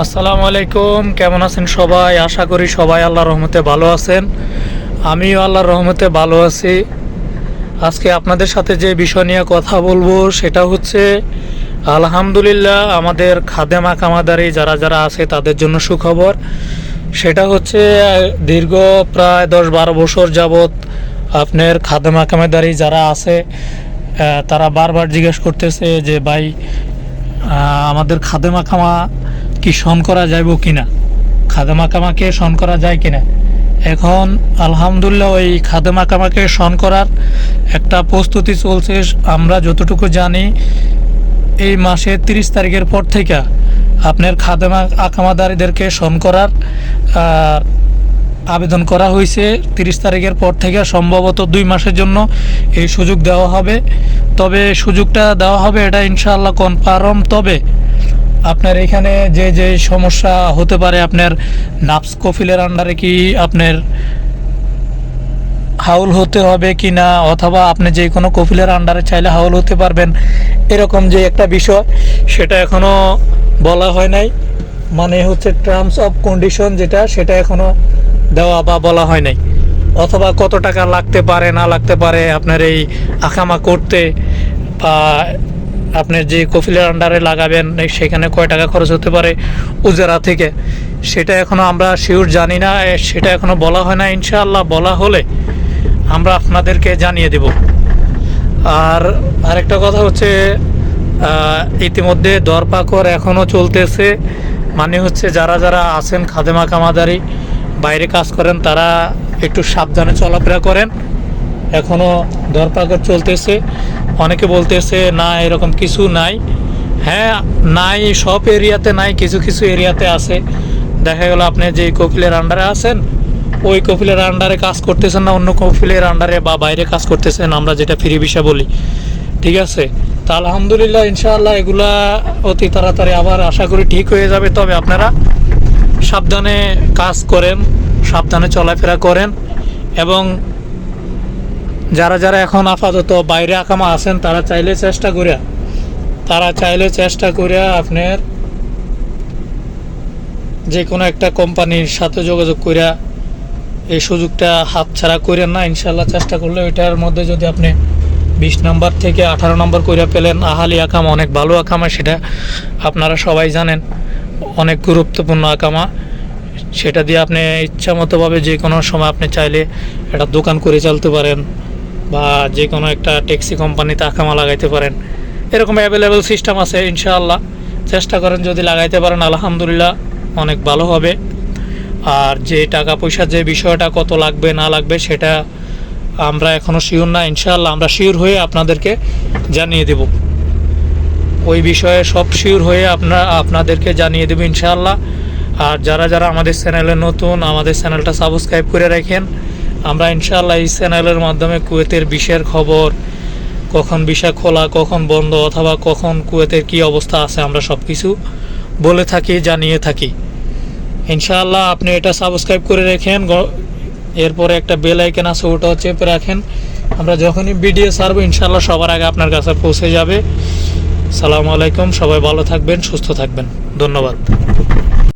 আসসালামু আলাইকুম, কেমন আছেন সবাই? আশা করি সবাই আল্লাহর রহমতে ভালো আছেন। আমিও আল্লাহর রহমতে ভালো আছি। আজকে আপনাদের সাথে যে বিষয় নিয়ে কথা বলব, সেটা হচ্ছে, আলহামদুলিল্লাহ আমাদের খাদেমা কামাদারি যারা যারা আছে, তাদের জন্য সুখবর। সেটা হচ্ছে, দীর্ঘ প্রায় দশ বারো বছর যাবৎ আপনার খাদেমা কামাদারি যারা আছে তারা বারবার জিজ্ঞেস করতেছে যে, ভাই আমাদের খাদেমা কামা কি শন করা যাইব কিনা? খাদেমা কামাকে শন করা যায় কিনা? এখন, আলহামদুলিল্লাহ, ওই খাদেমা কামাকে শন করার একটা প্রস্তুতি চলছে। আমরা যতটুকু জানি, এই মাসের তিরিশ তারিখের পর থেকে আপনার খাদেমা আকামাদারিদেরকে শন করার আবেদন করা হয়েছে। তিরিশ তারিখের পর থেকে সম্ভবত দুই মাসের জন্য এই সুযোগ দেওয়া হবে। তবে সুযোগটা দেওয়া হবে, এটা ইনশাআল্লাহ কনফার্ম তবে আপনার এখানে যে যে সমস্যা হতে পারে আপনার নাপস কফিলের আন্ডারে কি আপনার হাউল হতে হবে কি না, অথবা আপনি যে কোনো কফিলের আন্ডারে চাইলে হাউল হতে পারবেন, এরকম যে একটা বিষয়, সেটা এখনও বলা হয় নাই। মানে হচ্ছে টার্মস অফ কন্ডিশন যেটা, সেটা এখনও দেওয়া বা বলা হয় নাই। অথবা কত টাকা লাগতে পারে, না লাগতে পারে আপনার এই আকামা করতে বা আপনার যে কফিলের আন্ডারে লাগাবেন সেখানে কয় টাকা খরচ হতে পারে উজেরা থেকে? সেটা এখনও আমরা শিওর জানি না সেটা এখনও বলা হয় না, ইনশাআল্লাহ বলা হলে আমরা আপনাদেরকে জানিয়ে দেব। আর আরেকটা কথা হচ্ছে ইতিমধ্যে দরপাকর এখনও চলতেছে মানে হচ্ছে যারা যারা আছেন খাদেমা কামাদারি, বাইরে কাজ করেন, তারা একটু সাবধানে চলাফেরা করেন। এখনও দরপাকর চলতেছে। অনেকে বলতেছে, না, এরকম কিছু নাই। হ্যাঁ নাই সব এরিয়াতে নাই, কিছু কিছু এরিয়াতে আছে। দেখা গেল আপনি যে কপিলের আন্ডারে আছেন, ওই কপিলের আন্ডারে কাজ করতেছেন না, অন্য কপিলের আন্ডারে বা বাইরে কাজ করতেছেন, আমরা যেটা ফ্রি বিষয় বলি। ঠিক আছে? তা আলহামদুলিল্লাহ, ইনশাআল্লাহ এগুলা অতি তাড়াতাড়ি আবার আশা করি ঠিক হয়ে যাবে। তবে আপনারা সাবধানে কাজ করেন, সাবধানে চলাফেরা করেন এবং যারা যারা এখন আপাতত বাইরে আকামা আছেন, তারা চাইলে চেষ্টা করে তারা চাইলে চেষ্টা করে আপনার যে কোনো একটা কোম্পানির সাথে যোগাযোগ করে এই সুযোগটা হাত ছাড়া করেন না। ইনশাল্লাহ চেষ্টা করলে ওইটার মধ্যে যদি আপনি বিশ নম্বর থেকে আঠারো নম্বর করে পেলেন, আহালি আকামা অনেক ভালো আকামা সেটা আপনারা সবাই জানেন, অনেক গুরুত্বপূর্ণ আকামা। সেটা দিয়ে আপনি ইচ্ছা মতোভাবে যে কোনো সময় আপনি চাইলে একটা দোকান করে চলতে পারেন। বা যে কোনো একটা ট্যাক্সি কোম্পানিতে আকামা লাগাইতে পারেন। এরকম অ্যাভেলেবেল সিস্টেম আছে, ইনশাআল্লাহ। চেষ্টা করেন যদি লাগাইতে পারেন, আলহামদুলিল্লাহ অনেক ভালো হবে। আর যে টাকা পয়সা যে বিষয়টা কত লাগবে, না লাগবে, সেটা আমরা এখনও শিওর না। ইনশাআল্লাহ আমরা শিওর হয়ে আপনাদেরকে জানিয়ে দেব। ওই বিষয়ে সব শিওর হয়ে আপনারা আপনাদেরকে জানিয়ে দেবো ইনশাআল্লাহ। আর যারা যারা আমাদের চ্যানেলে নতুন, আমাদের চ্যানেলটা সাবস্ক্রাইব করে রাখেন আমরা ইনশাআল্লাহ এই চ্যানেলের মাধ্যমে কুয়েতের বিষয়ের খবর, কখন বিষয় খোলা, কখন বন্ধ, অথবা কখন কুয়েতের কি অবস্থা আছে, আমরা সব কিছু বলে থাকি, জানিয়ে থাকি। ইনশাআল্লাহ আপনি এটা সাবস্ক্রাইব করে রাখেন এরপরে একটা বেল আইকন আছে ওটাও চেপে রাখেন। আমরা যখনই ভিডিও ছাড়বো, ইনশাআল্লাহ সবার আগে আপনার কাছে পৌঁছে যাবে। সালামু আলাইকুম, সবাই ভালো থাকবেন, সুস্থ থাকবেন। ধন্যবাদ।